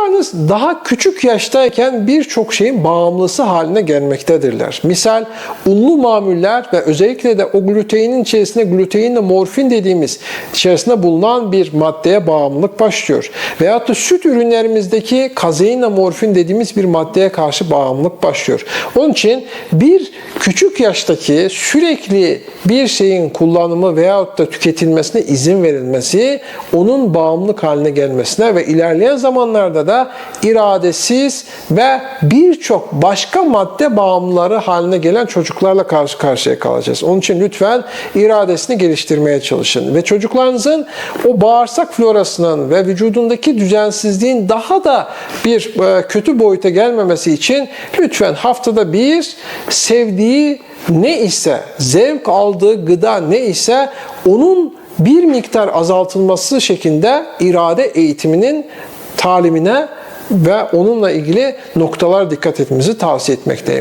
Çocuklarınız daha küçük yaştayken birçok şeyin bağımlısı haline gelmektedirler. Misal unlu mamuller ve özellikle de o gluteinin içerisinde gluteinle morfin dediğimiz içerisinde bulunan bir maddeye bağımlılık başlıyor. Veyahut da süt ürünlerimizdeki kazeinle morfin dediğimiz bir maddeye karşı bağımlılık başlıyor. Onun için bir küçük yaştaki sürekli bir şeyin kullanımı veyahut da tüketilmesine izin verilmesi onun bağımlılık haline gelmesine ve ilerleyen zamanlarda da iradesiz ve birçok başka madde bağımlıları haline gelen çocuklarla karşı karşıya kalacağız. Onun için lütfen iradesini geliştirmeye çalışın ve çocuklarınızın o bağırsak florasının ve vücudundaki düzensizliğin daha da bir e, kötü boyuta gelmemesi için lütfen haftada bir sevdiği ne ise, zevk aldığı gıda ne ise onun bir miktar azaltılması şeklinde irade eğitiminin talimine ve onunla ilgili noktalar dikkat etmemizi tavsiye etmekteyim.